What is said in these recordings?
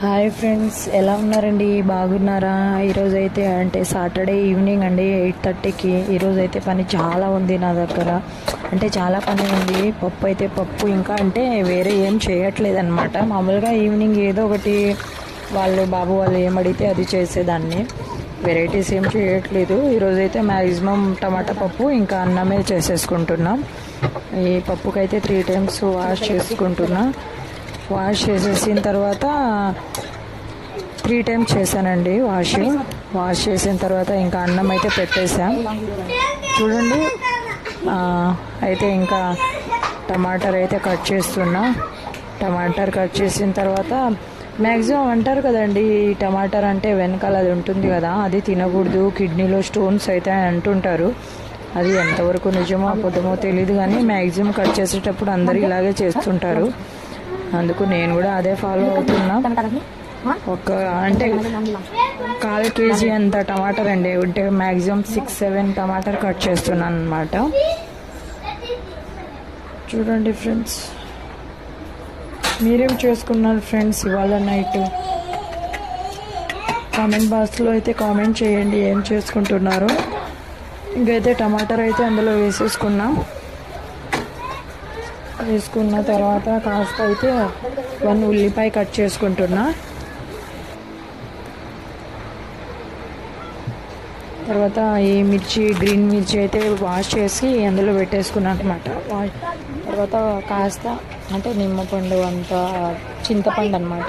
Hi friends ఎలా ఉన్నారండి? బాగున్నారా? ఈరోజు అయితే అంటే సాటర్డే ఈవినింగ్ అండి ఎయిట్ థర్టీకి. ఈరోజు అయితే పని చాలా ఉంది నా దగ్గర. అంటే చాలా పని ఉంది. పప్పు అయితే పప్పు. ఇంకా అంటే వేరే ఏం చేయట్లేదు అనమాట మామూలుగా ఈవినింగ్ ఏదో ఒకటి వాళ్ళు బాబు వాళ్ళు ఏం అడిగితే అది చేసేదాన్ని. వెరైటీస్ ఏం చేయట్లేదు. ఈరోజు అయితే మ్యాక్సిమం టమాటా పప్పు ఇంకా అన్నమే చేసేసుకుంటున్నాం. ఈ పప్పుకైతే త్రీ టైమ్స్ వాష్ చేసుకుంటున్నా. వాష్ చేసేసిన తర్వాత త్రీ టైమ్స్ చేశానండి వాష్ వాష్ చేసిన తర్వాత ఇంకా అన్నం అయితే పెట్టేసాం చూడండి అయితే ఇంకా టమాటర్ అయితే కట్ చేస్తున్నా. టమాటర్ కట్ చేసిన తర్వాత మ్యాక్సిమం అంటారు కదండి ఈ టమాటర్ అంటే వెనకాల అది ఉంటుంది కదా అది తినకూడదు కిడ్నీలో స్టోన్స్ అయితే అంటుంటారు. అది ఎంతవరకు నిజమో అబద్ధమో తెలియదు కానీ మ్యాక్సిమం కట్ చేసేటప్పుడు అందరూ ఇలాగే చేస్తుంటారు. అందుకు నేను కూడా అదే ఫాలో అవుతున్నా. ఒక అంటే కాల్ కేజీ అంత టమాటర్ అండి. ఉంటే maximum six seven tomato cut చేస్తున్నాను అనమాట చూడండి ఫ్రెండ్స్ మీరేం చేసుకున్నారు ఫ్రెండ్స్ ఇవాళ నైట్ కామెంట్ బాక్స్లో అయితే కామెంట్ చేయండి ఏం చేసుకుంటున్నారు? ఇంకైతే టమాటర్ అయితే అందులో వేసేసుకున్నాం. వేసుకున్న తర్వాత కాస్త అయితే వన్ ఉల్లిపాయ కట్ చేసుకుంటున్నా. తర్వాత ఈ మిర్చి గ్రీన్ మిర్చి అయితే వాష్ చేసి అందులో పెట్టేసుకున్నా అనమాట వాష్ తర్వాత కాస్త అంటే నిమ్మపండు అంత చింతపండు అనమాట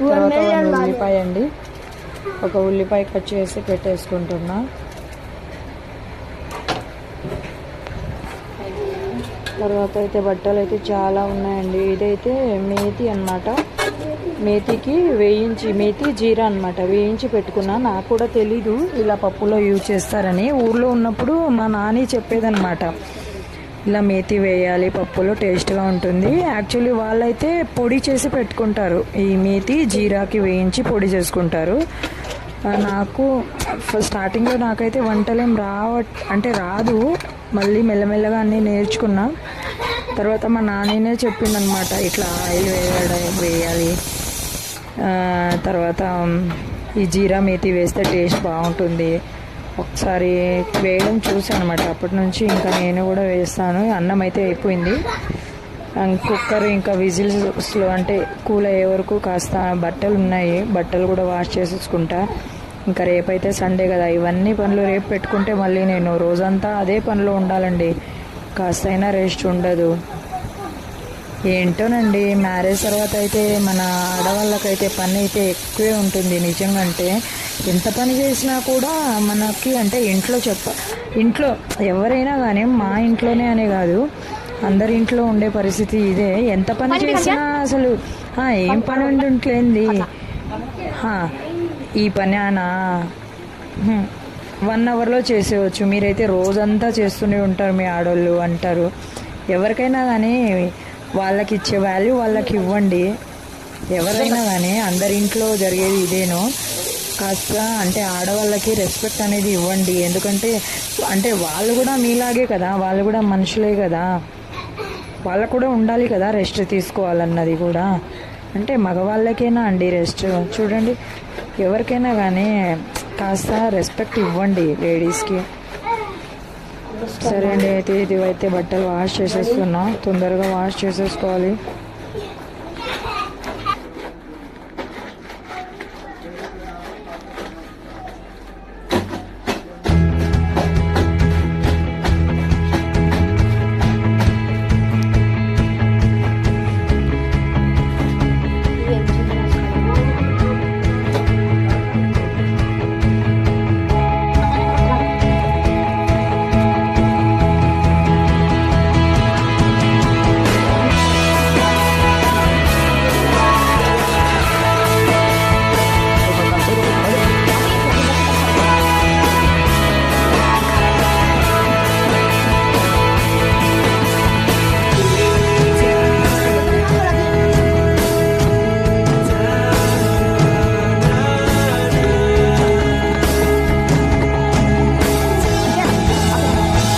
తర్వాత ఉల్లిపాయ అండి. ఒక ఉల్లిపాయ కట్ చేసి పెట్టేసుకుంటున్నా. తర్వాత అయితే బట్టలు అయితే చాలా ఉన్నాయండి. ఇదైతే మేతి అన్నమాట. మేతికి వేయించి మేతి జీరా అనమాట వేయించి పెట్టుకున్నా. నాకు కూడా తెలీదు ఇలా పప్పులో యూజ్ చేస్తారని. ఊర్లో ఉన్నప్పుడు మా నాని చెప్పేదనమాట ఇలా మేతి వేయాలి పప్పులో టేస్ట్గా ఉంటుంది. యాక్చువల్లీ వాళ్ళైతే పొడి చేసి పెట్టుకుంటారు. ఈ మేతి జీరాకి వేయించి పొడి చేసుకుంటారు. నాకు స్టార్టింగ్లో నాకైతే వంటలేం రావ అంటే రాదు. మళ్ళీ మెల్లమెల్లగా అన్నీ నేర్చుకున్నా. తర్వాత మా నాన్ననే చెప్పిందనమాట ఇట్లా ఆయిల్ వేయడం వేయాలి. తర్వాత ఈ జీరా మేతి వేస్తే టేస్ట్ బాగుంటుంది. ఒకసారి వేయడం చూసాను అనమాట అప్పటి నుంచి ఇంకా నేను కూడా వేస్తాను. అన్నం అయితే అయిపోయింది. అండ్ కుక్కర్ ఇంకా విజిల్స్లో అంటే కూల్ అయ్యే వరకు కాస్త బట్టలు ఉన్నాయి. బట్టలు కూడా వాష్ చేసేసుకుంటా. ఇంకా రేపైతే సండే కదా. ఇవన్నీ పనులు రేపు పెట్టుకుంటే మళ్ళీ నేను రోజంతా అదే పనిలో ఉండాలండి. కాస్త అయినా రెస్ట్ ఉండదు. ఏంటోనండి మ్యారేజ్ తర్వాత అయితే మన ఆడవాళ్ళకైతే పని అయితే ఎక్కువే ఉంటుంది నిజంగా అంటే ఎంత పని చేసినా కూడా మనకి అంటే ఇంట్లో చెప్ప ఇంట్లో ఎవరైనా కానీ మా ఇంట్లోనే అనే కాదు అందరి ఇంట్లో ఉండే పరిస్థితి ఇదే. ఎంత పని చేసినా అసలు "ఆ, ఏం పని ఉంటుంట్లేంది "హా, ఈ పని అనా వన్ అవర్లో చేసేవచ్చు. మీరైతే రోజంతా చేస్తూనే ఉంటారు మీ ఆడోళ్ళు అంటారు. ఎవరికైనా కానీ వాళ్ళకి ఇచ్చే వాల్యూ వాళ్ళకి ఇవ్వండి ఎవరైనా కానీ అందరి ఇంట్లో జరిగేది ఇదేనో. కాస్త అంటే ఆడవాళ్ళకి రెస్పెక్ట్ అనేది ఇవ్వండి. ఎందుకంటే అంటే వాళ్ళు కూడా మీలాగే కదా. వాళ్ళు కూడా మనుషులే కదా. వాళ్ళకు కూడా ఉండాలి కదా రెస్ట్ తీసుకోవాలన్నది కూడా. అంటే మగవాళ్ళకైనా అండి రెస్ట్ చూడండి. ఎవరికైనా కానీ కాస్త రెస్పెక్ట్ ఇవ్వండి లేడీస్కి సరే అండి అయితే ఇది అయితే బట్టలు వాష్ చేసేస్తున్నా తొందరగా వాష్ చేసేసుకోవాలి.